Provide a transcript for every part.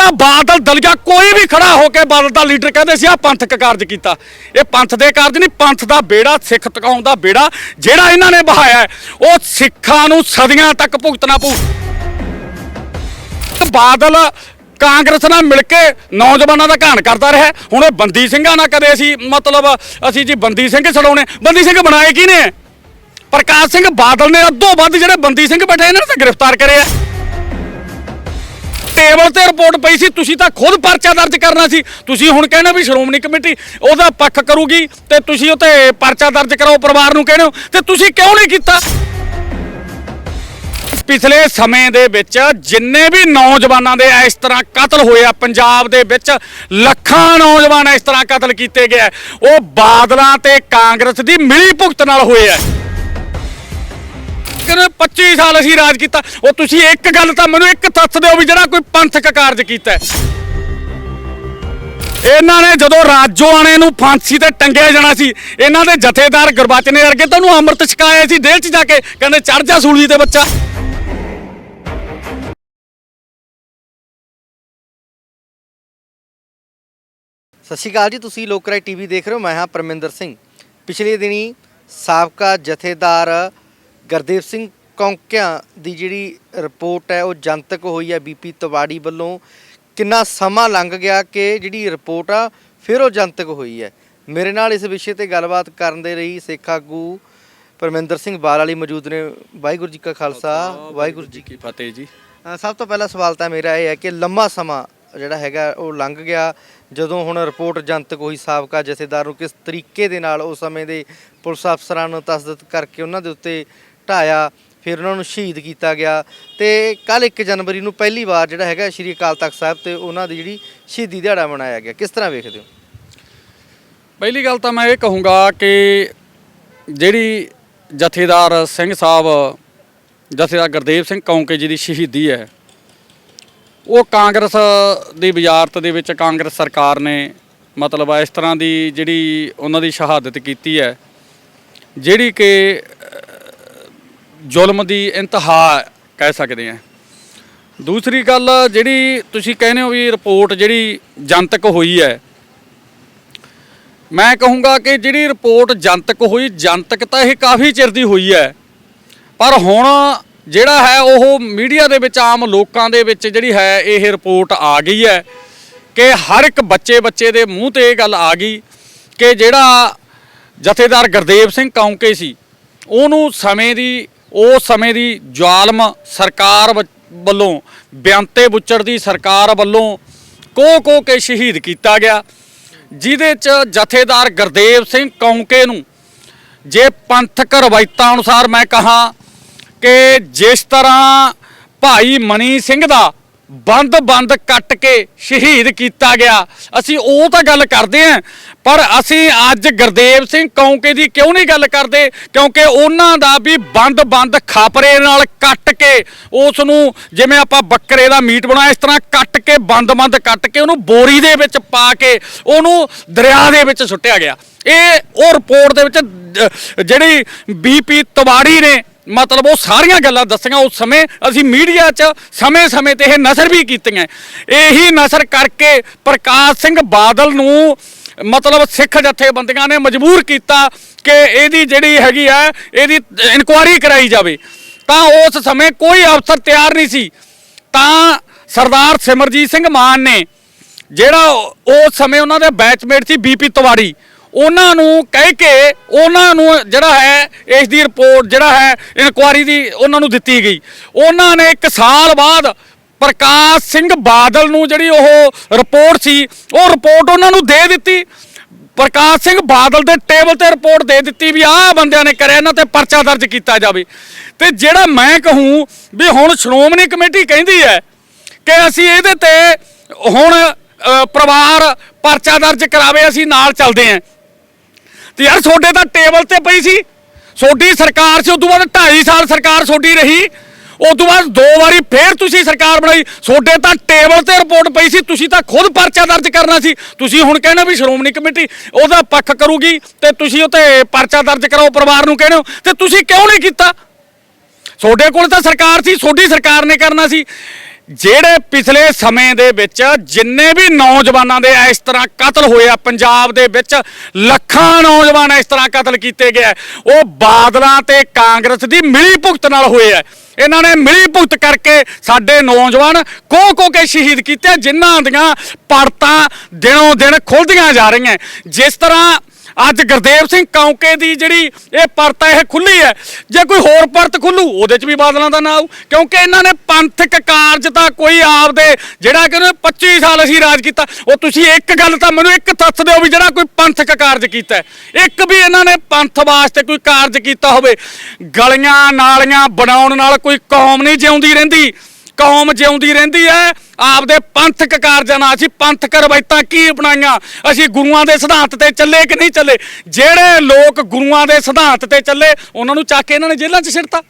ਤਾਂ ਬਾਦਲ ਦਲਿਆ ਕੋਈ ਵੀ ਖੜਾ ਹੋ ਕੇ ਬਾਦਲ ਦਾ ਲੀਡਰ ਕਹਿੰਦੇ ਸੀ ਆ ਪੰਥਕ ਕਾਰਜ ਕੀਤਾ। ਇਹ ਪੰਥ ਦੇ ਕਾਰਜ ਨਹੀਂ, ਪੰਥ ਦਾ ਬੇੜਾ, ਸਿੱਖ ਟਿਕਾਉਣ ਦਾ ਬੇੜਾ ਜਿਹੜਾ ਇਹਨਾਂ ਨੇ ਬਹਾਇਆ ਉਹ ਸਿੱਖਾਂ ਨੂੰ ਸਦੀਆਂ ਤੱਕ ਭੁਗਤਣਾ ਪਊ। ਬਾਦਲ ਕਾਂਗਰਸ ਨਾਲ ਮਿਲ ਕੇ ਨੌਜਵਾਨਾਂ ਦਾ ਘਾਣ ਕਰਦਾ ਰਿਹਾ ਹੁਣ ਇਹ ਬੰਦੀ ਸਿੰਘਾਂ ਨਾਲ ਕਦੇ ਅਸੀਂ ਮਤਲਬ ਅਸੀਂ ਜੀ ਬੰਦੀ ਸਿੰਘ ਛਡਾਉਣੇ ਬੰਦੀ ਸਿੰਘ ਬਣਾਏ ਕੀ ਨੇ ਪ੍ਰਕਾਸ਼ ਸਿੰਘ ਬਾਦਲ ਨੇ ਅੱਧੋ ਵੱਧ ਜਿਹੜੇ ਬੰਦੀ ਸਿੰਘ ਬੈਠੇ, ਇਹਨਾਂ ਨੂੰ ਤਾਂ ਗ੍ਰਿਫਤਾਰ ਕਰਿਆ ਟੇਬਲ ਤੇ ਰਿਪੋਰਟ ਪਈ ਸੀ, ਤੁਸੀਂ ਤਾਂ ਖੁਦ ਪਰਚਾ ਦਰਜ ਕਰਨਾ ਸੀ। ਤੁਸੀਂ ਹੁਣ ਕਹਿੰਦੇ ਵੀ ਸ਼੍ਰੋਮਣੀ ਕਮੇਟੀ ਉਹਦਾ ਪੱਖ ਕਰੂਗੀ ਤੇ ਤੁਸੀਂ ਉਤੇ ਪਰਚਾ ਦਰਜ ਕਰਾਓ, ਪਰਿਵਾਰ ਨੂੰ ਕਹਿੰਦੇ ਹੋ। ਤੇ ਤੁਸੀਂ ਕਿਉਂ ਨਹੀਂ ਕੀਤਾ? ਪਿਛਲੇ ਸਮੇਂ ਦੇ ਵਿੱਚ ਜਿੰਨੇ ਵੀ ਨੌਜਵਾਨਾਂ ਦੇ ਇਸ ਤਰ੍ਹਾਂ ਕਤਲ ਹੋਏ ਆ, ਪੰਜਾਬ ਦੇ ਵਿੱਚ ਲੱਖਾਂ ਨੌਜਵਾਨ ਇਸ ਤਰ੍ਹਾਂ ਕਤਲ ਕੀਤੇ ਗਏ ਉਹ ਬਾਦਲਾਂ ਤੇ ਕਾਂਗਰਸ ਦੀ ਮਿਲੀ ਭੁਗਤ ਨਾਲ ਹੋਏ ਆ। ਕਹਿੰਦੇ 25 ਸਾਲ ਅਸੀਂ ਰਾਜ ਕੀਤਾ। ਉਹ ਤੁਸੀਂ ਇੱਕ ਗੱਲ ਤਾਂ ਮੈਨੂੰ ਇੱਕ ਤੱਥ ਦਿਓ ਵੀ ਜਿਹੜਾ ਕੋਈ ਪੰਥਕ ਕਾਰਜ ਕੀਤਾ ਇਹਨਾਂ ਨੇ ਜਦੋਂ ਰਾਜੋਆਣੇ ਨੂੰ ਫਾਂਸੀ ਤੇ ਟੰਗਿਆ ਜਾਣਾ ਸੀ, ਇਹਨਾਂ ਦੇ ਜਥੇਦਾਰ ਗੁਰਬਚਨੇ ਵਰਗੇ ਤਾਂ ਅੰਮ੍ਰਿਤ ਛਕਾਇਆ ਸੀ ਜੇਲ੍ਹ 'ਚ ਜਾ ਕੇ, ਕਹਿੰਦੇ ਚੜ ਜਾ ਸੂਲੀ ਤੇ ਬੱਚਾ। ਸਤਿ ਸ਼੍ਰੀ ਅਕਾਲ ਜੀ, ਤੁਸੀਂ ਲੋਕਰਾਈ ਟੀਵੀ ਦੇਖ ਰਹੇ ਹੋ, ਮੈਂ ਹਾਂ ਪਰਮਿੰਦਰ ਸਿੰਘ। ਪਿਛਲੇ ਦਿਨੀ ਸਾਬਕਾ ਜਥੇਦਾਰ ਗੁਰਦੇਵ ਸਿੰਘ ਕੌਂਕਿਆਂ ਦੀ ਜਿਹੜੀ ਰਿਪੋਰਟ ਹੈ, ਉਹ ਜਨਤਕ ਹੋਈ ਹੈ ਬੀਪੀ ਤਵਾੜੀ ਵੱਲੋਂ। ਕਿੰਨਾ ਸਮਾਂ ਲੰਘ ਗਿਆ ਕਿ ਜਿਹੜੀ ਰਿਪੋਰਟ ਆ, ਫਿਰ ਉਹ ਜਨਤਕ ਹੋਈ ਹੈ। ਮੇਰੇ ਨਾਲ ਇਸ ਵਿਸ਼ੇ ਤੇ ਗੱਲਬਾਤ ਕਰਨ ਦੇ ਲਈ ਸਿੱਖ ਆਗੂ ਪਰਮਿੰਦਰ ਸਿੰਘ ਬਾਲ ਵਾਲੀ ਮੌਜੂਦ ਨੇ। ਵਾਹਿਗੁਰੂ ਜੀ ਕਾ ਖਾਲਸਾ, ਵਾਹਿਗੁਰੂ ਜੀ ਕੀ ਫਤਿਹ ਜੀ। ਸਭ ਤੋਂ ਪਹਿਲਾ ਸਵਾਲ ਤਾਂ ਮੇਰਾ ਇਹ ਹੈ ਕਿ ਲੰਮਾ ਸਮਾਂ ਜਿਹੜਾ ਹੈਗਾ, ਉਹ ਲੰਘ ਗਿਆ। ਜਦੋਂ ਹੁਣ ਰਿਪੋਰਟ ਜਨਤਕ ਹੋਈ, ਸਾਬਕਾ ਜਥੇਦਾਰ ਨੂੰ ਕਿਸ ਤਰੀਕੇ ਦੇ ਨਾਲ ਉਸ ਸਮੇਂ ਦੇ ਪੁਲਿਸ ਅਫਸਰਾਂ ਨੂੰ ਤਸਦੀਕ ਕਰਕੇ ਉਹਨਾਂ ਦੇ ਉੱਤੇ ਢਾਇਆ ਫਿਰ ਉਹਨਾਂ ਨੂੰ ਸ਼ਹੀਦ ਕੀਤਾ ਗਿਆ ਤੇ ਕੱਲ 1 ਜਨਵਰੀ ਨੂੰ ਪਹਿਲੀ ਵਾਰ ਜਿਹੜਾ ਹੈਗਾ ਸ਼੍ਰੀ ਅਕਾਲ ਤਖਤ ਸਾਹਿਬ ਤੇ ਉਹਨਾਂ ਦੀ ਜਿਹੜੀ ਸ਼ਹੀਦੀ ਦਿਹਾੜਾ ਮਨਾਇਆ ਗਿਆ। ਕਿਸ ਤਰ੍ਹਾਂ ਵੇਖਦੇ ਹੋ? ਪਹਿਲੀ ਗੱਲ ਤਾਂ ਮੈਂ ਇਹ ਕਹੂੰਗਾ ਕਿ ਜਿਹੜੀ ਜਥੇਦਾਰ ਸਿੰਘ ਸਾਹਿਬ, ਜਥੇਦਾਰ ਗੁਰਦੇਵ ਸਿੰਘ ਕੌਂਕੇ ਜੀ ਦੀ ਸ਼ਹੀਦੀ ਹੈ, ਉਹ ਕਾਂਗਰਸ ਦੀ ਵਜ਼ਾਰਤ ਦੇ ਵਿੱਚ ਕਾਂਗਰਸ ਸਰਕਾਰ ਨੇ ਮਤਲਬ ਇਸ ਤਰ੍ਹਾਂ ਦੀ ਜਿਹੜੀ ਉਹਨਾਂ ਦੀ ਸ਼ਹਾਦਤ ਕੀਤੀ ਹੈ, ਜਿਹੜੀ ਕਿ ਜ਼ੁਲਮ ਦੀ ਇੰਤਹਾ ਕਹਿ ਸਕਦੇ ਆ ਦੂਸਰੀ ਗੱਲ ਜਿਹੜੀ ਤੁਸੀਂ ਕਹਿੰਦੇ ਹੋ ਵੀ ਰਿਪੋਰਟ ਜਿਹੜੀ ਜਨਤਕ ਹੋਈ ਹੈ। ਮੈਂ ਕਹੂੰਗਾ ਕਿ ਜਿਹੜੀ ਰਿਪੋਰਟ ਜਨਤਕ ਹੋਈ, ਜਨਤਕ ਤਾਂ ਇਹ ਕਾਫੀ ਚਿਰ ਦੀ ਹੋਈ ਹੈ। ਪਰ ਹੁਣ ਜਿਹੜਾ ਹੈ ਉਹ ਮੀਡੀਆ ਦੇ ਵਿੱਚ ਆਮ ਲੋਕਾਂ ਦੇ ਵਿੱਚ ਜਿਹੜੀ ਹੈ ਇਹ ਰਿਪੋਰਟ ਆ ਗਈ ਹੈ ਕਿ ਹਰ ਇੱਕ ਬੱਚੇ ਬੱਚੇ ਦੇ ਮੂੰਹ ਤੇ ਇਹ ਗੱਲ ਆ ਗਈ ਕਿ ਜਿਹੜਾ ਜਥੇਦਾਰ ਗੁਰਦੇਵ ਸਿੰਘ ਕੌਂਕੇ ਸੀ, ਉਹਨੂੰ ਸਮੇਂ ਦੀ ਉਸ ਸਮੇਂ ਦੀ ਜ਼ਾਲਮ ਸਰਕਾਰ ਵ- ਵੱਲੋਂ, ਬਿਆੰਤੇ ਬੁੱਚੜ ਦੀ ਸਰਕਾਰ ਵੱਲੋਂ ਕੋ ਕੋ ਕੇ ਸ਼ਹੀਦ ਕੀਤਾ ਗਿਆ, ਜਿਹਦੇ ਚ ਜਥੇਦਾਰ ਗੁਰਦੇਵ ਸਿੰਘ ਕੌਂਕੇ ਨੂੰ ਜੇ ਪੰਥਕ ਰਵਾਇਤਾਂ ਅਨੁਸਾਰ ਮੈਂ ਕਹਾ ਕਿ ਜਿਸ ਤਰ੍ਹਾਂ ਭਾਈ ਮਨੀ ਸਿੰਘ ਦਾ ਬੰਦ ਬੰਦ ਕੱਟ ਕੇ ਸ਼ਹੀਦ ਕੀਤਾ ਗਿਆ। ਅਸੀਂ ਉਹ ਤਾਂ ਗੱਲ ਕਰਦੇ ਆਂ ਪਰ ਅਸੀਂ ਅੱਜ ਗੁਰਦੇਵ ਸਿੰਘ ਕੌਂਕੇ ਦੀ ਕਿਉਂ ਨਹੀਂ ਗੱਲ ਕਰਦੇ? ਕਿਉਂਕਿ ਉਹਨਾਂ ਦਾ ਵੀ ਬੰਦ ਬੰਦ ਖਾਪਰੇ ਨਾਲ ਕੱਟ ਕੇ ਉਸ ਨੂੰ ਜਿਵੇਂ ਆਪਾਂ ਬੱਕਰੇ ਦਾ ਮੀਟ ਬਣਾਇਆ ਇਸ ਤਰ੍ਹਾਂ ਕੱਟ ਕੇ ਬੰਦ ਬੰਦ ਕੱਟ ਕੇ ਉਹਨੂੰ ਬੋਰੀ ਦੇ ਵਿੱਚ ਪਾ ਕੇ ਉਹਨੂੰ ਦਰਿਆ ਦੇ ਵਿੱਚ ਸੁੱਟਿਆ ਗਿਆ। ਇਹ ਉਹ ਰਿਪੋਰਟ ਦੇ ਵਿੱਚ ਅਹ, ਜਿਹੜੀ ਬੀਪੀ ਤਵਾੜੀ ਨੇ ਮਤਲਬ ਉਹ ਸਾਰੀਆਂ ਗੱਲਾਂ ਦੱਸੀਆਂ ਉਸ ਸਮੇਂ ਅਸੀਂ ਮੀਡੀਆ 'ਚ ਸਮੇਂ-ਸਮੇਂ ਤੇ ਇਹ ਨਸ਼ਰ ਵੀ ਕੀਤੀਆਂ। ਇਹੀ ਨਸ਼ਰ ਕਰਕੇ ਪ੍ਰਕਾਸ਼ ਸਿੰਘ ਬਾਦਲ ਨੂੰ ਮਤਲਬ ਸਿੱਖ ਜਥੇਬੰਦੀਆਂ ਨੇ ਮਜਬੂਰ ਕੀਤਾ ਕਿ ਇਹਦੀ ਜਿਹੜੀ ਹੈਗੀ ਆ, ਇਹਦੀ ਇਨਕੁਆਇਰੀ ਕਰਾਈ ਜਾਵੇ। ਤਾਂ ਉਸ ਸਮੇਂ ਕੋਈ ਅਫਸਰ ਤਿਆਰ ਨਹੀਂ ਸੀ। ਤਾਂ ਸਰਦਾਰ ਸਿਮਰਜੀਤ ਸਿੰਘ ਮਾਨ ਨੇ ਜਿਹੜਾ ਉਸ ਸਮੇਂ ਉਹਨਾਂ ਦੇ ਬੈਚਮੇਟ ਸੀ ਬੀਪੀ ਤਵਾੜੀ ਉਹਨਾਂ ਨੂੰ ਕਹਿ ਕੇ ਉਹਨਾਂ ਨੂੰ ਜਿਹੜਾ ਹੈ, ਇਸ ਦੀ ਰਿਪੋਰਟ ਜਿਹੜਾ ਹੈ ਇਨਕੁਆਰੀ ਦੀ ਉਹਨਾਂ ਨੂੰ ਦਿੱਤੀ ਗਈ। ਉਹਨਾਂ ਨੇ 1 ਸਾਲ ਬਾਅਦ ਪ੍ਰਕਾਸ਼ ਸਿੰਘ ਬਾਦਲ ਨੂੰ ਜਿਹੜੀ ਉਹ ਰਿਪੋਰਟ ਸੀ, ਉਹ ਰਿਪੋਰਟ ਉਹਨਾਂ ਨੂੰ ਦੇ ਦਿੱਤੀ। ਪ੍ਰਕਾਸ਼ ਸਿੰਘ ਬਾਦਲ ਦੇ ਟੇਬਲ ਤੇ ਰਿਪੋਰਟ ਦੇ ਦਿੱਤੀ ਵੀ ਆਹ ਬੰਦਿਆਂ ਨੇ ਕਰਿਆ, ਇਹਨਾਂ ਤੇ ਪਰਚਾ ਦਰਜ ਕੀਤਾ ਜਾਵੇ। ਤੇ ਜਿਹੜਾ ਮੈਂ ਕਹੂੰ ਵੀ ਹੁਣ ਸ਼੍ਰੋਮਣੀ ਕਮੇਟੀ ਕਹਿੰਦੀ ਹੈ ਕਿ ਅਸੀਂ ਇਹਦੇ ਤੇ ਹੁਣ ਪਰਿਵਾਰ ਪਰਚਾ ਦਰਜ ਕਰਾਵੇ, ਅਸੀਂ ਨਾਲ ਚੱਲਦੇ ਆਂ ਤੇ ਯਾਰ ਤੁਹਾਡੇ ਤਾਂ ਟੇਬਲ ਤੇ ਪਈ ਸੀ। ਤੁਹਾਡੀ ਸਰਕਾਰ ਸੀ ਉਸ ਤੋਂ ਬਾਅਦ 2.5 ਸਾਲ ਸਰਕਾਰ ਤੁਹਾਡੀ ਰਹੀ। ਉਸ ਤੋਂ ਬਾਅਦ ਦੋ ਵਾਰੀ ਫੇਰ ਤੁਸੀਂ ਸਰਕਾਰ ਬਣਾਈ। ਤੁਹਾਡੇ ਤਾਂ ਟੇਬਲ ਤੇ ਰਿਪੋਰਟ ਪਈ ਸੀ, ਤੁਸੀਂ ਤਾਂ ਖੁਦ ਪਰਚਾ ਦਰਜ ਕਰਨਾ ਸੀ। ਤੁਸੀਂ ਹੁਣ ਕਹਿੰਦੇ ਵੀ ਸ਼੍ਰੋਮਣੀ ਕਮੇਟੀ ਉਹਦਾ ਪੱਖ ਕਰੂਗੀ ਤੇ ਤੁਸੀਂ ਉਹ ਤੇ ਪਰਚਾ ਦਰਜ ਕਰਾਓ ਪਰਿਵਾਰ ਨੂੰ ਕਹਿੰਦੇ ਹੋ। ਤੇ ਤੁਸੀਂ ਕਿਉਂ ਨਹੀਂ ਕੀਤਾ? ਤੁਹਾਡੇ ਕੋਲ ਤਾਂ ਸਰਕਾਰ ਸੀ, ਤੁਹਾਡੀ ਸਰਕਾਰ ਨੇ ਕਰਨਾ ਸੀ। ਜਿਹੜੇ ਪਿਛਲੇ ਸਮੇਂ ਦੇ ਵਿੱਚ ਜਿੰਨੇ ਵੀ ਨੌਜਵਾਨਾਂ ਦੇ ਇਸ ਤਰ੍ਹਾਂ ਕਤਲ ਹੋਏ ਆ, ਪੰਜਾਬ ਦੇ ਵਿੱਚ ਲੱਖਾਂ ਨੌਜਵਾਨ ਇਸ ਤਰ੍ਹਾਂ ਕਤਲ ਕੀਤੇ ਗਏ ਉਹ ਬਾਦਲਾਂ ਤੇ ਕਾਂਗਰਸ ਦੀ ਮਿਲੀ ਭੁਗਤ ਨਾਲ ਹੋਏ ਆ। ਇਹਨਾਂ ਨੇ ਮਿਲੀ ਭੁਗਤ ਕਰਕੇ ਸਾਡੇ ਨੌਜਵਾਨ ਕੋ ਕੋ ਕੇ ਸ਼ਹੀਦ ਕੀਤੇ ਜਿਨ੍ਹਾਂ ਦੀਆਂ ਪੜਤਾਂ ਦਿਨੋਂ ਦਿਨ ਖੁੱਲਦੀਆਂ ਜਾ ਰਹੀਆਂ। ਜਿਸ ਤਰ੍ਹਾਂ ਅੱਜ ਗੁਰਦੇਵ ਸਿੰਘ ਕੌਂਕੇ ਦੀ ਜਿਹੜੀ ਇਹ ਪਰਤ ਹੈ ਇਹ ਖੁੱਲੀ ਹੈ। ਜੇ ਕੋਈ ਹੋਰ ਪਰਤ ਖੁੱਲੂ, ਉਹਦੇ 'ਚ ਵੀ ਬਾਦਲਾਂ ਦਾ ਨਾਂ ਆਊ। ਕਿਉਂਕਿ ਇਹਨਾਂ ਨੇ ਪੰਥਕ ਕਾਰਜ ਤਾਂ ਕੋਈ ਆਪਦੇ, ਜਿਹੜਾ ਕਿ ਉਹਨੇ 25 ਸਾਲ ਅਸੀਂ ਰਾਜ ਕੀਤਾ। ਉਹ ਤੁਸੀਂ ਇੱਕ ਗੱਲ ਤਾਂ ਮੈਨੂੰ ਇੱਕ ਤੱਥ ਦਿਓ ਵੀ ਜਿਹੜਾ ਕੋਈ ਪੰਥਕ ਕਾਰਜ ਕੀਤਾ ਇੱਕ ਵੀ ਇਹਨਾਂ ਨੇ ਪੰਥ ਵਾਸਤੇ ਕੋਈ ਕਾਰਜ ਕੀਤਾ ਹੋਵੇ, ਗਲੀਆਂ ਨਾਲੀਆਂ ਬਣਾਉਣ ਨਾਲ ਕੋਈ ਕੌਮ ਨਹੀਂ ਜਿਉਂਦੀ ਰਹਿੰਦੀ। ਕੌਮ ਜਿਉਂਦੀ ਰਹਿੰਦੀ ਹੈ। ਆਪਦੇ ਪੰਥਕ ਕਾਰਜਾਂ ਨਾਲ ਅਸੀਂ ਪੰਥਕ ਰਵਾਇਤਾਂ ਕੀ ਅਪਣਾਈਆਂ? ਅਸੀਂ ਗੁਰੂਆਂ ਦੇ ਸਿਧਾਂਤ ਤੇ ਚੱਲੇ ਕਿ ਨਹੀਂ ਚੱਲੇ? ਜਿਹੜੇ ਲੋਕ ਗੁਰੂਆਂ ਦੇ ਸਿਧਾਂਤ ਤੇ ਚੱਲੇ, ਉਹਨਾਂ ਨੂੰ ਚੱਕ ਕੇ ਇਹਨਾਂ ਨੇ ਜੇਲ੍ਹਾਂ 'ਚ ਸਿੱਟਤਾ।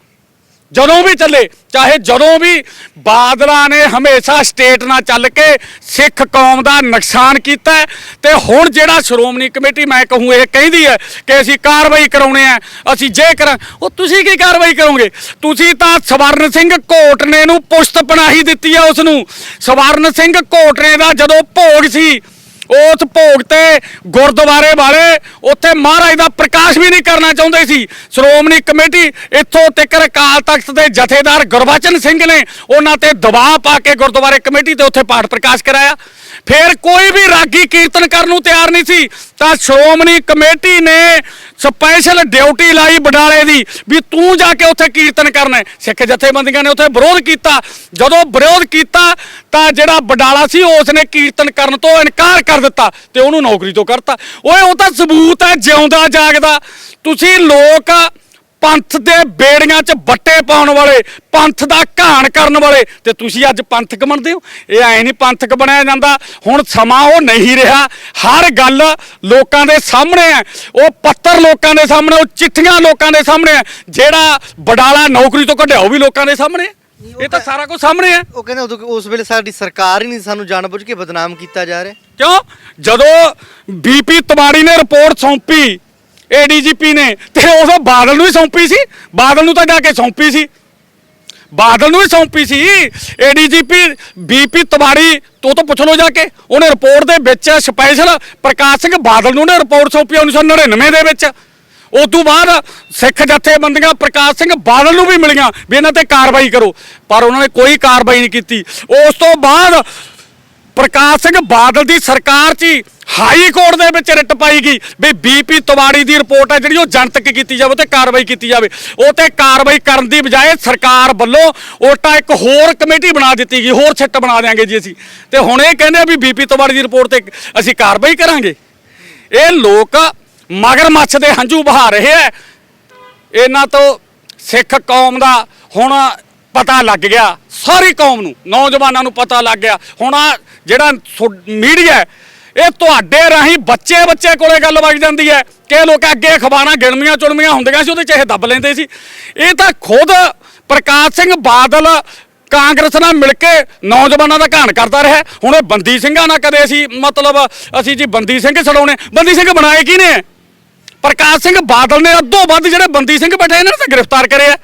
ਜਦੋਂ ਵੀ ਚੱਲੇ, ਚਾਹੇ ਜਦੋਂ ਵੀ ਬਾਦਲਾਂ ਨੇ ਹਮੇਸ਼ਾ ਸਟੇਟ ਨਾਲ ਚੱਲ ਕੇ ਸਿੱਖ ਕੌਮ ਦਾ ਨੁਕਸਾਨ ਕੀਤਾ ਹੈ, ਤੇ ਹੁਣ ਜਿਹੜਾ ਸ਼੍ਰੋਮਣੀ ਕਮੇਟੀ ਮੈਂ ਕਹੂੰ, ਇਹ ਕਹਿੰਦੀ ਹੈ ਕਿ ਅਸੀਂ ਕਾਰਵਾਈ ਕਰਾਉਣੇ ਆ, ਅਸੀਂ ਜੇ ਕਰਾਂ, ਉਹ ਤੁਸੀਂ ਕੀ ਕਾਰਵਾਈ ਕਰੋਗੇ? ਤੁਸੀਂ ਤਾਂ ਸਵਰਨ ਸਿੰਘ ਕੋਟਨੇ ਨੂੰ ਪੁਸ਼ਤ ਪਨਾਹੀ ਦਿੱਤੀ ਹੈ ਉਸ ਨੂੰ ਸਵਰਨ ਸਿੰਘ ਕੋਟਨੇ ਦਾ ਜਦੋਂ ਭੋਗ ਸੀ ਉਸ ਭੋਗ ਤੇ ਗੁਰਦੁਆਰੇ ਵਾਲੇ ਉੱਥੇ ਮਹਾਰਾਜ ਦਾ ਪ੍ਰਕਾਸ਼ ਵੀ ਨਹੀਂ ਕਰਨਾ ਚਾਹੁੰਦੇ ਸੀ। ਸ਼੍ਰੋਮਣੀ ਕਮੇਟੀ ਇੱਥੋਂ ਤੱਕ ਅਕਾਲ ਤਖਤ ਦੇ ਜਥੇਦਾਰ ਗੁਰਬਚਨ ਸਿੰਘ ਨੇ ਉਹਨਾਂ ਤੇ ਦਬਾਅ ਪਾ ਕੇ ਗੁਰਦੁਆਰੇ ਕਮੇਟੀ ਤੇ ਉੱਥੇ ਪਾਠ ਪ੍ਰਕਾਸ਼ ਕਰਾਇਆ। ਫਿਰ ਕੋਈ ਵੀ ਰਾਗੀ ਕੀਰਤਨ ਕਰਨ ਨੂੰ ਤਿਆਰ ਨਹੀਂ ਸੀ, ਤਾਂ ਸ਼੍ਰੋਮਣੀ ਕਮੇਟੀ ਨੇ ਸਪੈਸ਼ਲ ਡਿਊਟੀ ਲਾਈ ਬਡਾਲੇ ਦੀ, ਵੀ ਤੂੰ ਜਾ ਕੇ ਉੱਥੇ ਕੀਰਤਨ ਕਰਨਾ। ਸਿੱਖ ਜਥੇਬੰਦੀਆਂ ਨੇ ਉੱਥੇ ਵਿਰੋਧ ਕੀਤਾ। ਜਦੋਂ ਵਿਰੋਧ ਕੀਤਾ, ਤਾਂ ਜਿਹੜਾ ਬਡਾਲਾ ਸੀ ਉਸ ਨੇ ਕੀਰਤਨ ਕਰਨ ਤੋਂ ਇਨਕਾਰ ਕਰ ਦਿੱਤਾ ਤੇ ਉਹਨੂੰ ਨੌਕਰੀ ਤੋਂ ਕਰਤਾ ਓਏ, ਉਹ ਤਾਂ ਸਬੂਤ ਹੈ ਜਿਉਂਦਾ ਜਾਗਦਾ ਤੁਸੀਂ ਲੋਕ ਪੰਥ ਦੇ ਬੇੜੀਆਂ 'ਚ ਬੱਟੇ ਪਾਉਣ ਵਾਲੇ ਪੰਥ ਦਾ ਘਾਣ ਕਰਨ ਵਾਲੇ। ਤੇ ਤੁਸੀਂ ਅੱਜ ਪੰਥਕ ਬਣਦੇ ਹੋ। ਇਹ ਐ ਨਹੀਂ ਪੰਥਕ ਬਣਿਆ ਜਾਂਦਾ। ਹੁਣ ਸਮਾਂ ਉਹ ਨਹੀਂ ਰਿਹਾ। ਹਰ ਗੱਲ ਲੋਕਾਂ ਦੇ ਸਾਹਮਣੇ ਹੈ। ਉਹ ਪੱਤਰ ਲੋਕਾਂ ਦੇ ਸਾਹਮਣੇ ਉਹ ਚਿੱਠੀਆਂ ਲੋਕਾਂ ਦੇ ਸਾਹਮਣੇ ਹੈ। ਜਿਹੜਾ ਬਡਾਲਾ ਨੌਕਰੀ ਤੋਂ ਕੱਢਿਆ ਉਹ ਵੀ ਲੋਕਾਂ ਦੇ ਸਾਹਮਣੇ ਹੈ। ਇਹ ਤਾਂ ਸਾਰਾ ਕੁਝ ਸਾਹਮਣੇ ਹੈ। ਉਹ ਕਹਿੰਦੇ ਉਦੋਂ ਉਸ ਵੇਲੇ ਸਾਡੀ ਸਰਕਾਰ ਹੀ ਨਹੀਂ ਸਾਨੂੰ ਜਾਣਬੁੱਝ ਕੇ ਬਦਨਾਮ ਕੀਤਾ ਜਾ ਰਿਹਾ। ਕਿਉਂ? ਜਦੋਂ ਬੀਪੀ ਤਵਾੜੀ ਨੇ ਰਿਪੋਰਟ ਸੌਂਪੀ ਏਡੀਜੀਪੀ ਨੇ। ਤੇ ਉਹ ਬਾਦਲ ਨੂੰ ਹੀ ਸੌਂਪੀ ਸੀ। ਬਾਦਲ ਨੂੰ ਤਾਂ ਜਾ ਕੇ ਸੌਂਪੀ ਸੀ। ਬਾਦਲ ਨੂੰ ਹੀ ਸੌਂਪੀ ਸੀ। ਏਡੀਜੀਪੀ ਬੀਪੀ ਤਵਾੜੀ, ਤੋਂ ਤੋਂ ਪੁੱਛ ਲਓ ਜਾ ਕੇ। ਉਹਨੇ ਰਿਪੋਰਟ ਦੇ ਵਿੱਚ ਸਪੈਸ਼ਲ ਪ੍ਰਕਾਸ਼ ਸਿੰਘ ਬਾਦਲ ਨੂੰ ਨੇ ਰਿਪੋਰਟ ਸੌਂਪੀ 1999 ਦੇ ਵਿੱਚ। ਉਸ ਤੋਂ ਬਾਅਦ ਸਿੱਖ ਜਥੇਬੰਦੀਆਂ ਪ੍ਰਕਾਸ਼ ਸਿੰਘ ਬਾਦਲ ਨੂੰ ਵੀ ਮਿਲੀਆਂ ਵੀ ਇਹਨਾਂ ਤੇ ਕਾਰਵਾਈ ਕਰੋ। ਪਰ ਉਹਨਾਂ ਨੇ ਕੋਈ ਕਾਰਵਾਈ ਨਹੀਂ ਕੀਤੀ। ਉਸ ਤੋਂ ਬਾਅਦ ਪ੍ਰਕਾਸ਼ ਸਿੰਘ ਬਾਦਲ ਦੀ ਸਰਕਾਰ 'ਚ ਹੀ ਹਾਈ ਕੋਰਟ ਦੇ ਵਿੱਚ ਰਿਟ ਪਾਈ ਗਈ ਵੀ ਬੀਪੀ ਤਵਾੜੀ ਦੀ ਰਿਪੋਰਟ ਹੈ ਜਿਹੜੀ ਉਹ ਜਨਤਕ ਕੀਤੀ ਜਾਵੇ ਤੇ ਕਾਰਵਾਈ ਕੀਤੀ ਜਾਵੇ। ਉਹ ਤੇ ਕਾਰਵਾਈ ਕਰਨ ਦੀ ਬਜਾਏ ਸਰਕਾਰ ਵੱਲੋਂ ਉਲਟਾ ਇੱਕ ਹੋਰ ਕਮੇਟੀ ਬਣਾ ਦਿੱਤੀ ਗਈ, ਹੋਰ ਛੱਟ ਬਣਾ ਦਿਆਂਗੇ ਜੀ ਅਸੀਂ। ਤੇ ਹੁਣ ਇਹ ਕਹਿੰਦੇ ਆ ਵੀ ਬੀਪੀ ਤਵਾੜੀ ਦੀ ਰਿਪੋਰਟ ਤੇ ਅਸੀਂ ਕਾਰਵਾਈ ਕਰਾਂਗੇ। ਇਹ ਲੋਕ ਮਗਰਮੱਛ ਦੇ ਹੰਝੂ ਬਹਾ ਰਹੇ ਐ। ਇਹਨਾਂ ਤੋਂ ਸਿੱਖ ਕੌਮ ਦਾ ਹੁਣ ਪਤਾ ਲੱਗ ਗਿਆ, ਸਾਰੀ ਕੌਮ ਨੂੰ, ਨੌਜਵਾਨਾਂ ਨੂੰ ਪਤਾ ਲੱਗ ਗਿਆ। ਹੁਣ ਆਹ ਜਿਹੜਾ ਮੀਡੀਆ ਇਹ ਤੁਹਾਡੇ ਰਾਹੀਂ ਬੱਚੇ ਬੱਚੇ ਕੋਲੇ ਗੱਲ ਵਗ ਜਾਂਦੀ ਹੈ। ਕਿ ਲੋਕ ਅੱਗੇ ਅਖਬਾਰਾਂ ਗਿਣਵੀਆਂ ਚੁਣਵੀਆਂ ਹੁੰਦੀਆਂ ਸੀ, ਉਹਦੇ ਚ ਇਹ ਦੱਬ ਲੈਂਦੇ ਸੀ। ਇਹ ਤਾਂ ਖੁਦ ਪ੍ਰਕਾਸ਼ ਸਿੰਘ ਬਾਦਲ ਕਾਂਗਰਸ ਨਾਲ ਮਿਲ ਕੇ ਨੌਜਵਾਨਾਂ ਦਾ ਘਾਣ ਕਰਦਾ ਰਿਹਾ। ਹੁਣ ਇਹ ਬੰਦੀ ਸਿੰਘਾਂ ਨਾਲ ਕਦੇ ਅਸੀਂ ਮਤਲਬ ਅਸੀਂ ਜੀ ਬੰਦੀ ਸਿੰਘ ਛਡਾਉਣੇ। ਬੰਦੀ ਸਿੰਘ ਬਣਾਏ ਕੀ ਨੇ ਪ੍ਰਕਾਸ਼ ਸਿੰਘ ਬਾਦਲ ਨੇ ਅੱਧੋ ਵੱਧ ਜਿਹੜੇ ਬੰਦੀ ਸਿੰਘ ਬੈਠੇ, ਇਹਨਾਂ ਨੂੰ ਤਾਂ ਗ੍ਰਿਫਤਾਰ ਕਰਿਆ।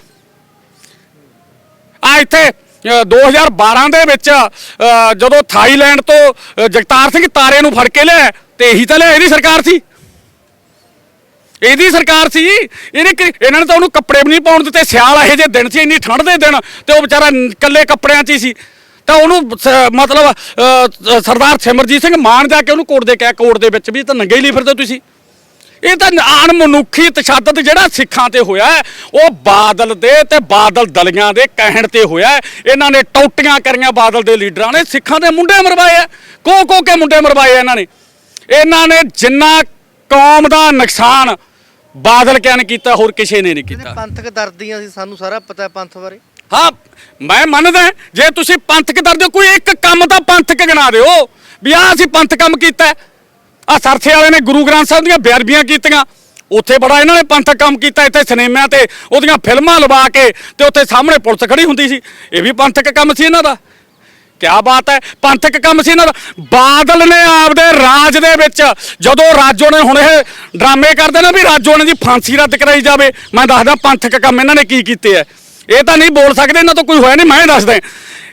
ਆ ਇੱਥੇ 2012 ਦੇ ਵਿੱਚ ਜਦੋਂ ਥਾਈਲੈਂਡ ਤੋਂ ਜਗਤਾਰ ਸਿੰਘ ਤਾਰੇ ਨੂੰ ਫੜ ਕੇ ਲਿਆ ਤੇ ਇਹੀ ਤਾਂ ਲਿਆ ਇਹਦੀ ਸਰਕਾਰ ਸੀ। ਇਹਦੀ ਸਰਕਾਰ ਸੀ, ਇਹਨੇ ਕਿ- ਇਹਨਾਂ ਨੇ ਤਾਂ ਉਹਨੂੰ ਕੱਪੜੇ ਵੀ ਨਹੀਂ ਪਾਉਣ ਦਿੱਤੇ, ਸਿਆਲ ਇਹੋ ਜਿਹੇ ਦਿਨ ਸੀ, ਇੰਨੀ ਠੰਡ ਦੇ ਦਿਨ, ਤੇ ਉਹ ਵਿਚਾਰਾ ਇਕੱਲੇ ਕੱਪੜਿਆਂ 'ਚ ਹੀ ਸੀ। ਤਾਂ ਉਹਨੂੰ ਸ- ਮਤਲਬ ਸਰਦਾਰ ਸਿਮਰਜੀਤ ਸਿੰਘ ਮਾਨ ਜਾ ਕੇ ਉਹਨੂੰ ਕੋਰਟ ਦੇ ਕਹਿ ਕੋਰਟ ਦੇ ਵਿੱਚ ਵੀ ਤਾਂ ਨੰਗੇ ਹੀ ਲਈ ਫਿਰਦੇ ਤੁਸੀਂ। ਇਹ ਤਾਂ ਆਣ ਮਨੁੱਖੀ ਤਸ਼ੱਦਦ ਜਿਹੜਾ ਸਿੱਖਾਂ ਤੇ ਹੋਇਆ ਉਹ ਬਾਦਲ ਦੇ ਤੇ ਬਾਦਲ ਦਲੀਆਂ ਦੇ ਕਹਿਣ ਤੇ ਹੋਇਆ। ਇਹਨਾਂ ਨੇ ਟੌਟੀਆਂ ਕਰੀਆਂ ਬਾਦਲ ਦੇ ਲੀਡਰਾਂ ਨੇ ਸਿੱਖਾਂ ਦੇ ਮੁੰਡੇ ਮਰਵਾਏ ਕੋ ਕੋ ਕੇ ਮੁੰਡੇ ਮਰਵਾਏ ਇਹਨਾਂ ਨੇ। ਇਹਨਾਂ ਨੇ ਜਿੰਨਾ ਕੌਮ ਦਾ ਨੁਕਸਾਨ ਬਾਦਲ ਕਿਆ ਨੇ ਕੀਤਾ ਹੋਰ ਕਿਸੇ ਨੇ ਨਹੀਂ ਕੀਤਾ। ਪੰਥਕ ਦਰਦੀਆਂ ਸੀ ਸਾਨੂੰ ਸਾਰਾ ਪਤਾ ਹੈ ਪੰਥ ਬਾਰੇ। ਹਾਂ ਮੈਂ ਮੰਨਦਾ ਜੇ ਤੁਸੀਂ ਪੰਥਕ ਦਰਦੇ ਕੋਈ ਇੱਕ ਕੰਮ ਤਾਂ ਪੰਥਕ ਗਿਣਾ ਦਿਓ ਵੀ ਆਹ ਅਸੀਂ ਪੰਥ ਕੰਮ ਕੀਤਾ ਆ ਸਰਥੇ ਵਾਲੇ ਨੇ ਗੁਰੂ ਗ੍ਰੰਥ ਸਾਹਿਬ ਦੀਆਂ ਬੇਅਦਬੀਆਂ ਕੀਤੀਆਂ। ਉੱਥੇ ਬੜਾ ਇਹਨਾਂ ਨੇ ਪੰਥਕ ਕੰਮ ਕੀਤਾ, ਇੱਥੇ ਸਿਨੇਮਿਆਂ ਤੇ ਉਹਦੀਆਂ ਫਿਲਮਾਂ ਲਵਾ ਕੇ ਤੇ ਉੱਥੇ ਸਾਹਮਣੇ ਪੁਲਿਸ ਖੜੀ ਹੁੰਦੀ ਸੀ। ਇਹ ਵੀ ਪੰਥਕ ਕੰਮ ਸੀ ਇਹਨਾਂ ਦਾ। ਕਿਆ ਬਾਤ ਹੈ, ਪੰਥਕ ਕੰਮ ਸੀ ਇਹਨਾਂ ਦਾ। ਬਾਦਲ ਨੇ ਆਪਦੇ ਰਾਜ ਦੇ ਵਿੱਚ, ਜਦੋਂ ਰਾਜੋ ਨੇ ਹੁਣ ਇਹ ਡਰਾਮੇ ਕਰਦੇ ਨੇ ਵੀ ਰਾਜੋ ਨੇ ਦੀ ਫਾਂਸੀ ਰੱਦ ਕਰਾਈ ਜਾਵੇ, ਮੈਂ ਦੱਸਦਾ ਪੰਥਕ ਕੰਮ ਇਹਨਾਂ ਨੇ ਕੀ ਕੀਤੇ ਐ ਇਹ ਤਾਂ ਨਹੀਂ ਬੋਲ ਸਕਦੇ, ਇਹਨਾਂ ਤੋਂ ਕੋਈ ਹੋਇਆ ਨਹੀਂ, ਮੈਂ ਦੱਸਦਾ।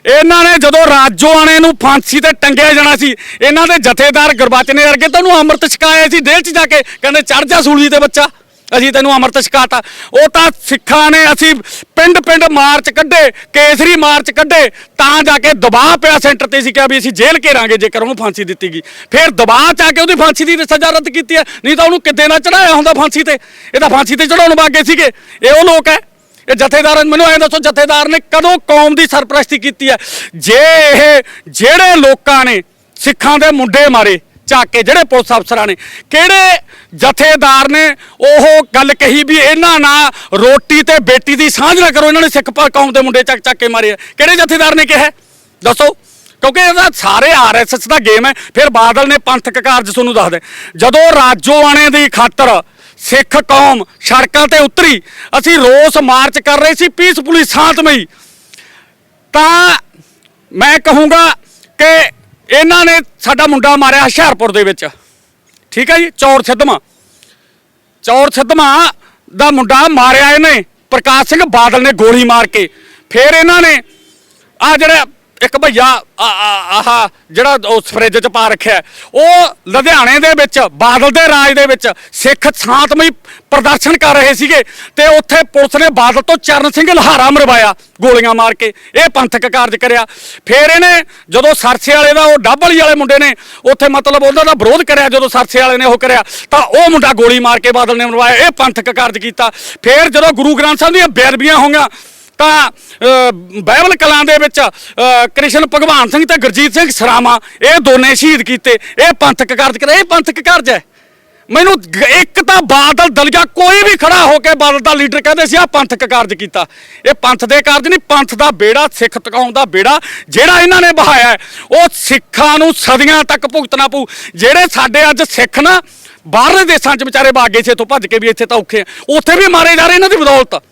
ਇਹਨਾਂ ਨੇ ਜਦੋਂ ਰਾਜੋਆਣੇ ਨੂੰ ਫਾਂਸੀ ਤੇ ਟੰਗਿਆ ਜਾਣਾ ਸੀ, ਇਹਨਾਂ ਦੇ ਜਥੇਦਾਰ ਗੁਰਬਚਨੇ ਵਰਗੇ ਤਾਂ ਉਹਨੂੰ ਅੰਮ੍ਰਿਤ ਛਕਾਇਆ ਸੀ, ਜੇਲ੍ਹ 'ਚ ਜਾ ਕੇ। ਕਹਿੰਦੇ ਚੜ ਜਾ ਸੂਲੀ ਤੇ ਬੱਚਾ, ਅਸੀਂ ਤੈਨੂੰ ਅੰਮ੍ਰਿਤ ਛਕਾਤਾ। ਉਹ ਤਾਂ ਸਿੱਖਾਂ ਨੇ ਅਸੀਂ ਪਿੰਡ ਪਿੰਡ ਮਾਰਚ ਕੱਢੇ, ਕੇਸਰੀ ਮਾਰਚ ਕੱਢੇ, ਤਾਂ ਜਾ ਕੇ ਦਬਾਅ ਪਿਆ ਸੈਂਟਰ ਤੇ ਸੀ, ਕਿਹਾ ਵੀ ਅਸੀਂ ਜੇਲ੍ਹ ਘੇਰਾਂਗੇ, ਜੇਕਰ ਉਹਨੂੰ ਫਾਂਸੀ ਦਿੱਤੀ ਗਈ। ਫਿਰ ਦਬਾਅ ਚ ਆ ਕੇ ਉਹਦੀ ਫਾਂਸੀ ਦੀ ਸਜ਼ਾ ਰੱਦ ਕੀਤੀ ਹੈ। ਨਹੀਂ ਤਾਂ ਉਹਨੂੰ ਕਿੱਦੇ ਨਾਲ ਚੜਾਇਆ ਹੁੰਦਾ ਫਾਂਸੀ ਤੇ? ਇਹ ਤਾਂ ਫਾਂਸੀ ਤੇ ਚੜਾਉਣ ਵਾਗੇ ਸੀਗੇ। ਇਹ ਉਹ ਲੋਕ ਹੈ। ਇਹ ਜਥੇਦਾਰ ਮੈਨੂੰ ਐਂ ਦੱਸੋ, ਜਥੇਦਾਰ ਨੇ ਕਦੋਂ ਕੌਮ ਦੀ ਸਰਪ੍ਰਸਤੀ ਕੀਤੀ ਹੈ? ਜੇ ਇਹ ਜਿਹੜੇ ਲੋਕਾਂ ਨੇ ਸਿੱਖਾਂ ਦੇ ਮੁੰਡੇ ਮਾਰੇ ਚੱਕ ਕੇ ਜਿਹੜੇ ਪੁਲਿਸ ਅਫਸਰਾਂ ਨੇ, ਕਿਹੜੇ ਜਥੇਦਾਰ ਨੇ ਉਹ ਗੱਲ ਕਹੀ ਵੀ ਇਹਨਾਂ ਨਾਲ ਰੋਟੀ ਤੇ ਬੇਟੀ ਦੀ ਸਾਂਝ ਨਾ ਕਰੋ, ਇਹਨਾਂ ਨੇ ਸਿੱਖ ਪ- ਕੌਮ ਦੇ ਮੁੰਡੇ ਚੱਕ ਚੱਕ ਕੇ ਮਾਰੇ ਆ? ਕਿਹੜੇ ਜਥੇਦਾਰ ਨੇ ਕਿਹਾ? ਦੱਸੋ। ਕਿਉਂਕਿ ਇਹਦਾ ਸਾਰੇ ਆਰਐਸਐਸ ਦਾ ਗੇਮ ਹੈ, ਫਿਰ ਬਾਦਲ ਨੇ ਪੰਥਕ ਕਾਰਜ ਤੁਹਾਨੂੰ ਦੱਸਦੇ ਜਦੋਂ ਰਾਜੋਆਣੇ ਦੀ ਖਾਤਰ ਸਿੱਖ ਕੌਮ ਸੜਕਾਂ ਤੇ ਉਤਰੀ, ਅਸੀਂ ਰੋਸ ਮਾਰਚ ਕਰ ਰਹੇ ਸੀ ਪੀਸਫੁਲੀ ਸ਼ਾਂਤਮਈ ਤਾਂ ਮੈਂ ਕਹੂੰਗਾ ਕਿ ਇਹਨਾਂ ਨੇ ਸਾਡਾ ਮੁੰਡਾ ਮਾਰਿਆ ਹੁਸ਼ਿਆਰਪੁਰ ਦੇ ਵਿੱਚ। ਠੀਕ ਹੈ ਜੀ, ਚੌਰ ਸਿੱਧਵਾਂ ਚੌਰ ਸਿੱਧਮਾ ਦਾ ਮੁੰਡਾ ਮਾਰਿਆ ਇਹਨੇ। ਪ੍ਰਕਾਸ਼ ਸਿੰਘ ਬਾਦਲ ਨੇ ਗੋਲੀ ਮਾਰ ਕੇ। ਫਿਰ ਇਹਨਾਂ ਨੇ ਆ ਜਿਹੜਾ ਇੱਕ ਭਈਆ, ਆ- ਆਹ, ਜਿਹੜਾ ਉਸ ਫਰਿੱਜ 'ਚ ਪਾ ਰੱਖਿਆ। ਉਹ ਲੁਧਿਆਣੇ ਦੇ ਵਿੱਚ, ਬਾਦਲ ਦੇ ਰਾਜ ਦੇ ਵਿੱਚ ਸਿੱਖ ਸ਼ਾਂਤਮਈ ਪ੍ਰਦਰਸ਼ਨ ਕਰ ਰਹੇ ਸੀਗੇ ਤੇ ਉੱਥੇ ਪੁਲਿਸ ਨੇ ਬਾਦਲ ਤੋਂ ਚਰਨ ਸਿੰਘ ਲਹਾਰਾ ਮਰਵਾਇਆ ਗੋਲੀਆਂ ਮਾਰ ਕੇ। ਇਹ ਪੰਥਕ ਕਾਰਜ ਕਰਿਆ। ਫਿਰ ਇਹਨੇ ਜਦੋਂ ਸਰਸੇ ਵਾਲੇ ਦਾ ਉਹ ਡੱਬਲੀ ਵਾਲੇ ਮੁੰਡੇ ਨੇ ਉੱਥੇ ਮਤਲਬ ਉਹਨਾਂ ਦਾ ਵਿਰੋਧ ਕਰਿਆ, ਜਦੋਂ ਸਰਸੇ ਵਾਲੇ ਨੇ ਉਹ ਕਰਿਆ, ਤਾਂ ਉਹ ਮੁੰਡਾ ਗੋਲੀ ਮਾਰ ਕੇ ਬਾਦਲ ਨੇ ਮਰਵਾਇਆ। ਇਹ ਪੰਥਕ ਕਾਰਜ ਕੀਤਾ। ਫਿਰ ਜਦੋਂ ਗੁਰੂ ਗ੍ਰੰਥ ਸਾਹਿਬ ਦੀਆਂ ਬੇਅਦਬੀਆਂ ਹੋਈਆਂ ਤਾਂ ਅ, ਬਾਈਬਲ ਕਲਾਂ ਦੇ ਵਿੱਚ ਕ੍ਰਿਸ਼ਨ ਭਗਵਾਨ ਸਿੰਘ ਤੇ ਗੁਰਜੀਤ ਸਿੰਘ ਸਰਾਮਾ ਇਹ ਦੋਨੇ ਸ਼ਹੀਦ ਕੀਤੇ। ਇਹ ਪੰਥਕ ਕਾਰਜ ਕਰਿਆ ਇਹ ਪੰਥਕ ਕਾਰਜ ਹੈ। ਮੈਨੂੰ ਇੱਕ ਤਾਂ ਬਾਦਲ ਦਲਗਾ ਕੋਈ ਵੀ ਖੜਾ ਹੋ ਕੇ ਬਾਦਲ ਦਾ ਲੀਡਰ ਕਹਿੰਦੇ ਸੀ ਆ ਪੰਥਕ ਕਾਰਜ ਕੀਤਾ। ਇਹ ਪੰਥ ਦੇ ਕਾਰਜ ਨਹੀਂ ਪੰਥ ਦਾ ਬੇੜਾ ਸਿੱਖ ਤਕਾਉਣ ਦਾ ਬੇੜਾ ਜਿਹੜਾ ਇਹਨਾਂ ਨੇ ਬਹਾਇਆ ਉਹ ਸਿੱਖਾਂ ਨੂੰ ਸਦੀਆਂ ਤੱਕ ਭੁਗਤਣਾ ਪਊ। ਜਿਹੜੇ ਸਾਡੇ ਅੱਜ ਸਿੱਖ ਨਾ ਬਾਹਰਲੇ ਦੇਸ਼ਾਂ 'ਚ ਵਿਚਾਰੇ ਭਾਗੇ ਸੀ ਇੱਥੋਂ ਭੱਜ ਕੇ ਵੀ ਇੱਥੇ ਤਾਂ ਔਖੇ ਆ। ਉੱਥੇ ਵੀ ਮਾਰੇ ਜਾ ਰਹੇ ਇਹਨਾਂ ਦੀ ਬਦੌਲਤ।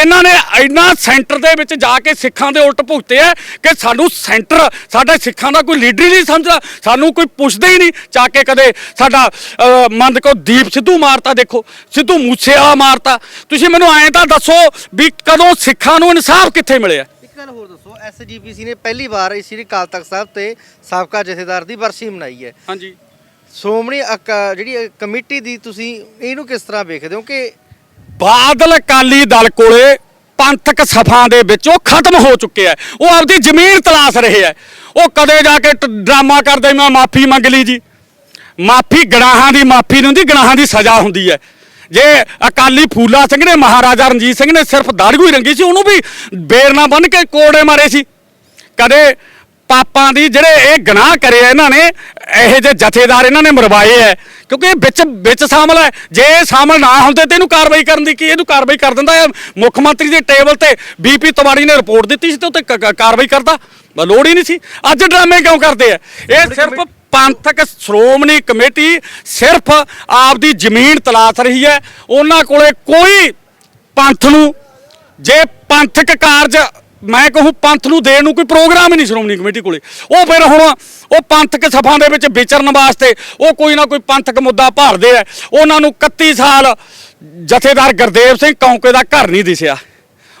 ਇਹਨਾਂ ਨੇ ਇੰਨਾ ਸੈਂਟਰ ਦੇ ਵਿੱਚ ਜਾ ਕੇ ਸਿੱਖਾਂ ਦੇ ਉਲਟ ਭੁਗਤੇ ਆ ਕਿ ਸਾਨੂੰ ਸੈਂਟਰ ਸਾਡੇ ਸਿੱਖਾਂ ਦਾ ਕੋਈ ਲੀਡਰ ਹੀ ਨਹੀਂ ਸਮਝਦਾ ਸਾਨੂੰ ਕੋਈ ਪੁੱਛਦਾ ਹੀ ਨਹੀਂ। ਚਾ ਕੇ ਕਦੇ ਸਾਡਾ ਮੰਨ ਕੋ ਦੀਪ ਸਿੱਧੂ ਮਾਰਤਾ ਦੇਖੋ ਸਿੱਧੂ ਮੂਸੇਵਾਲਾ ਮਾਰਤਾ। ਤੁਸੀਂ ਮੈਨੂੰ ਐਂ ਤਾਂ ਦੱਸੋ ਵੀ ਕਦੋਂ ਸਿੱਖਾਂ ਨੂੰ ਇਨਸਾਫ ਕਿੱਥੇ ਮਿਲਿਆ? ਇੱਕ ਗੱਲ ਹੋਰ ਦੱਸੋ ਐਸਜੀਪੀਸੀ ਨੇ ਪਹਿਲੀ ਵਾਰ ਇਸ ਸ੍ਰੀ ਅਕਾਲ ਤਖਤ ਸਾਹਿਬ ਤੇ ਸਾਬਕਾ ਜਥੇਦਾਰ ਦੀ ਬਰਸੀ ਮਨਾਈ ਹੈ। ਹਾਂਜੀ। ਸ਼੍ਰੋਮਣੀ ਜਿਹੜੀ ਕਮੇਟੀ ਦੀ ਤੁਸੀਂ ਇਹਨੂੰ ਕਿਸ ਤਰ੍ਹਾਂ ਵੇਖਦੇ ਹੋ ਕਿ ਬਾਦਲ ਅਕਾਲੀ ਦਲ ਕੋਲੇ ਪੰਥਕ ਸਫਾਂ ਦੇ ਵਿੱਚ ਉਹ ਖਤਮ ਹੋ ਚੁੱਕੇ ਹੈ। ਉਹ ਆਪਦੀ ਜ਼ਮੀਨ ਤਲਾਸ਼ ਰਹੇ ਹੈ ਉਹ ਕਦੇ ਜਾ ਕੇ ਟ- ਡਰਾਮਾ ਕਰਦੇ, ਮੈਂ ਮਾਫੀ ਮੰਗ ਲਈ ਜੀ। ਮਾਫੀ ਗਨਾਹਾਂ ਦੀ ਮਾਫੀ ਨਹੀਂ ਹੁੰਦੀ, ਗਨਾਹਾਂ ਦੀ ਸਜ਼ਾ ਹੁੰਦੀ ਹੈ ਜੇ ਅਕਾਲੀ ਫੂਲਾ ਸਿੰਘ ਨੇ, ਮਹਾਰਾਜਾ ਰਣਜੀਤ ਸਿੰਘ ਨੇ ਸਿਰਫ ਦਾੜਗੂ ਹੀ ਰੰਗੀ ਸੀ, ਉਹਨੂੰ ਵੀ ਬੇਰ ਨਾਲ ਬੰਨ ਕੇ ਕੋੜੇ ਮਾਰੇ ਸੀ। ਕਦੇ ਪਾਪਾਂ ਦੀ ਜਿਹੜੇ ਇਹ ਗੁਨਾਹ ਕਰੇ ਆ ਇਹਨਾਂ ਨੇ ਇਹੋ ਜਿਹੇ ਜਥੇਦਾਰ ਇਹਨਾਂ ਨੇ ਮਰਵਾਏ ਐ ਕਿਉਂਕਿ ਇਹ ਵਿੱਚ ਵਿੱਚ ਸ਼ਾਮਲ ਹੈ ਜੇ ਇਹ ਸ਼ਾਮਲ ਨਾ ਹੁੰਦੇ ਤੇ ਇਹਨੂੰ ਕਾਰਵਾਈ ਕਰਨ ਦੀ ਕੀ ਇਹਨੂੰ ਕਾਰਵਾਈ ਕਰ ਦਿੰਦਾ ਮੁੱਖ ਮੰਤਰੀ ਦੇ ਟੇਬਲ ਤੇ ਬੀਪੀ ਤਵਾੜੀ ਨੇ ਰਿਪੋਰਟ ਦਿੱਤੀ ਸੀ ਤੇ ਉੱਤੇ ਕਾਰਵਾਈ ਕਰਦਾ। ਲੋੜ ਹੀ ਨਹੀਂ ਸੀ। ਅੱਜ ਡਰਾਮੇ ਕਿਉਂ ਕਰਦੇ ਆ? ਇਹ ਸਿਰਫ ਪੰਥਕ ਸ਼੍ਰੋਮਣੀ ਕਮੇਟੀ ਸਿਰਫ ਆਪਦੀ ਜ਼ਮੀਨ ਤਲਾਸ਼ ਰਹੀ ਹੈ। ਉਹਨਾਂ ਕੋਲੇ ਕੋਈ ਪੰਥ ਨੂੰ ਜੇ ਪੰਥਕ ਕਾਰਜ ਮੈਂ ਕਹੂੰ ਪੰਥ ਨੂੰ ਦੇਣ ਨੂੰ ਕੋਈ ਪ੍ਰੋਗਰਾਮ ਹੀ ਨਹੀਂ ਸ਼੍ਰੋਮਣੀ ਕਮੇਟੀ ਕੋਲੇ। ਉਹ ਫਿਰ ਹੁਣ ਉਹ ਪੰਥਕ ਸਭਾ ਦੇ ਵਿੱਚ ਵਿਚਰਨ ਵਾਸਤੇ ਉਹ ਕੋਈ ਨਾ ਕੋਈ ਪੰਥਕ ਮੁੱਦਾ ਭਾਲਦੇ ਆ। ਉਹਨਾਂ ਨੂੰ 31 ਸਾਲ ਜਥੇਦਾਰ ਗੁਰਦੇਵ ਸਿੰਘ ਕੌਂਕੇ ਦਾ ਘਰ ਨਹੀਂ ਦਿਸਿਆ।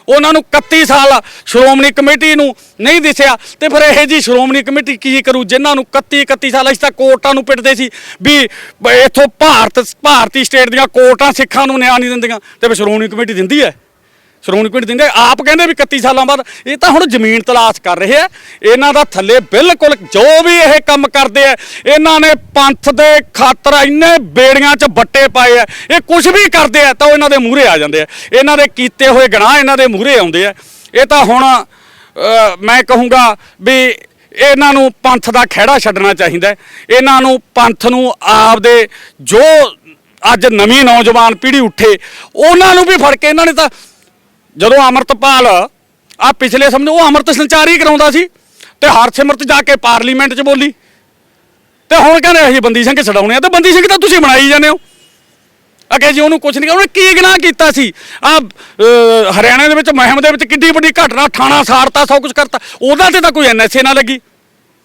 ਉਹਨਾਂ ਨੂੰ 31 ਸਾਲ ਸ਼੍ਰੋਮਣੀ ਕਮੇਟੀ ਨੂੰ ਨਹੀਂ ਦਿਸਿਆ। ਤੇ ਫਿਰ ਇਹ ਜੀ ਸ਼੍ਰੋਮਣੀ ਕਮੇਟੀ ਕੀ ਕਰੂ? ਜਿਨ੍ਹਾਂ ਨੂੰ 31 31 ਸਾਲ, ਅਸੀਂ ਤਾਂ ਕੋਰਟਾਂ ਨੂੰ ਪਿੱਟਦੇ ਸੀ ਵੀ ਇੱਥੋਂ ਭਾਰਤ, ਭਾਰਤੀ ਸਟੇਟ ਦੀਆਂ ਕੋਰਟਾਂ ਸਿੱਖਾਂ ਨੂੰ ਨਿਆਂ ਨਹੀਂ ਦਿੰਦੀਆਂ। ਤੇ ਫਿਰ ਸ਼੍ਰੋਮਣੀ ਕਮੇਟੀ ਦਿੰਦੀ ਹੈ। ਸ਼੍ਰੋਮਣੀ ਕਮੇਟੀ ਦਿੰਦੇ, ਆਪ ਕਹਿੰਦੇ ਵੀ 31 ਸਾਲਾਂ ਬਾਅਦ। ਇਹ ਤਾਂ ਹੁਣ ਜ਼ਮੀਨ ਤਲਾਸ਼ ਕਰ ਰਹੇ ਆ। ਇਹਨਾਂ ਦਾ ਥੱਲੇ ਬਿਲਕੁਲ ਜੋ ਵੀ ਇਹ ਕੰਮ ਕਰਦੇ ਆ, ਇਹਨਾਂ ਨੇ ਪੰਥ ਦੇ ਖਾਤਰ ਇੰਨੇ ਬੇੜੀਆਂ 'ਚ ਬੱਟੇ ਪਾਏ ਆ। ਇਹ ਕੁਝ ਵੀ ਕਰਦੇ ਆ ਤਾਂ ਉਹ ਇਹਨਾਂ ਦੇ ਮੂਹਰੇ ਆ ਜਾਂਦੇ ਆ। ਇਹਨਾਂ ਦੇ ਕੀਤੇ ਹੋਏ ਗੁਨਾਹ ਇਹਨਾਂ ਦੇ ਮੂਹਰੇ ਆਉਂਦੇ ਆ। ਇਹ ਤਾਂ ਹੁਣ ਮੈਂ ਕਹੂੰਗਾ ਵੀ ਇਹਨਾਂ ਨੂੰ ਪੰਥ ਦਾ ਖਹਿੜਾ ਛੱਡਣਾ ਚਾਹੀਦਾ ਇਹਨਾਂ ਨੂੰ ਪੰਥ ਨੂੰ ਆਪਦੇ ਜੋ ਅੱਜ ਨਵੀਂ ਨੌਜਵਾਨ ਪੀੜ੍ਹੀ ਉੱਠੇ, ਉਹਨਾਂ ਨੂੰ ਵੀ ਫੜ ਕੇ ਇਹਨਾਂ ਨੇ ਤਾਂ ਜਦੋਂ ਅਮਰਤਪਾਲ ਆ ਪਿਛਲੇ ਸਮੇਂ ਉਹ ਅੰਮ੍ਰਿਤ ਸੰਚਾਰੀ ਕਰਾਉਂਦਾ ਸੀ ਤੇ ਹਰਸਿਮਰਤ ਜਾ ਕੇ ਪਾਰਲੀਮੈਂਟ 'ਚ ਬੋਲੀ। ਤੇ ਹੁਣ ਕਹਿੰਦੇ ਅਸੀਂ ਬੰਦੀ ਸਿੰਘ ਛਡਾਉਣੇ ਆ ਤੇ ਬੰਦੀ ਸਿੰਘ ਤਾਂ ਤੁਸੀਂ ਬਣਾਈ ਜਾਂਦੇ ਹੋ। ਅਗੇ ਜੀ ਉਹਨੂੰ ਕੁਝ ਨਹੀਂ, ਉਹਨੇ ਕੀ ਗੁਨਾਹ ਕੀਤਾ ਸੀ? ਆ ਹਰਿਆਣਾ ਦੇ ਵਿੱਚ ਮਹਿਮ ਦੇ ਵਿੱਚ ਕਿੱਡੀ ਵੱਡੀ ਘਟਨਾ, ਥਾਣਾ ਸਾਰਤਾ, ਸਭ ਕੁਝ ਕਰਤਾ। ਉਹਦਾ ਤੇ ਤਾਂ ਕੋਈ ਐਨਐਸਏ ਨਾ ਲੱਗੀ।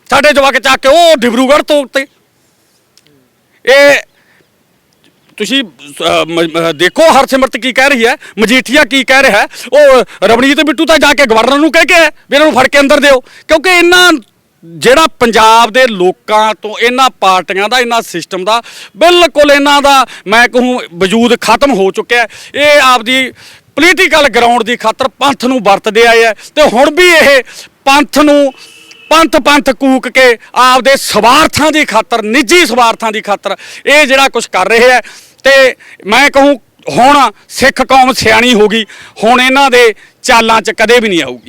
ਸਾਡੇ ਜਵਾਕ ਚੱਕ ਕੇ ਉਹ ਡਿਬਰੂਗੜ੍ਹ ਤੋਂ ਉੱਤੇ। ਇਹ ਤੁਸੀਂ ਅਹ, ਮ- ਮ- ਦੇਖੋ ਹਰਸਿਮਰਤ ਕੀ ਕਹਿ ਰਹੀ ਹੈ ਮਜੀਠੀਆ ਕੀ ਕਹਿ ਰਿਹਾ ਹੈ ਉਹ ਰਵਨੀਤ ਬਿੱਟੂ ਤਾਂ ਜਾ ਕੇ ਗਵਰਨਰ ਨੂੰ ਕਹਿ ਕੇ ਆਇਆ ਵੀ ਇਹਨਾਂ ਨੂੰ ਫੜ ਕੇ ਅੰਦਰ ਦਿਓ ਕਿਉਂਕਿ ਇਹਨਾਂ ਜਿਹੜਾ ਪੰਜਾਬ ਦੇ ਲੋਕਾਂ ਤੋਂ ਇਹਨਾਂ ਪਾਰਟੀਆਂ ਦਾ ਇਹਨਾਂ ਸਿਸਟਮ ਦਾ ਬਿਲਕੁਲ ਇਹਨਾਂ ਦਾ ਮੈਂ ਕਹੂੰ ਵਜੂਦ ਖਤਮ ਹੋ ਚੁੱਕਿਆ ਹੈ। ਇਹ ਆਪਦੀ ਪੋਲੀਟੀਕਲ ਗਰਾਊਂਡ ਦੀ ਖਾਤਰ ਪੰਥ ਨੂੰ ਵਰਤਦੇ ਆਏ ਆ ਤੇ ਹੁਣ ਵੀ ਇਹ ਪੰਥ ਨੂੰ ਪੰਥ ਪੰਥ ਕੂਕ ਕੇ ਆਪਦੇ ਸਵਾਰਥਾਂ ਦੀ ਖਾਤਰ ਨਿੱਜੀ ਸਵਾਰਥਾਂ ਦੀ ਖਾਤਰ ਇਹ ਜਿਹੜਾ ਕੁਝ ਕਰ ਰਹੇ ਹੈ ਤੇ ਮੈਂ ਕਹੂੰ ਹੁਣ ਸਿੱਖ ਕੌਮ ਸਿਆਣੀ ਹੋ ਗਈ, ਹੁਣ ਇਹਨਾਂ ਦੇ ਚਾਲਾਂ 'ਚ ਕਦੇ ਵੀ ਨਹੀਂ ਆਊਗੀ।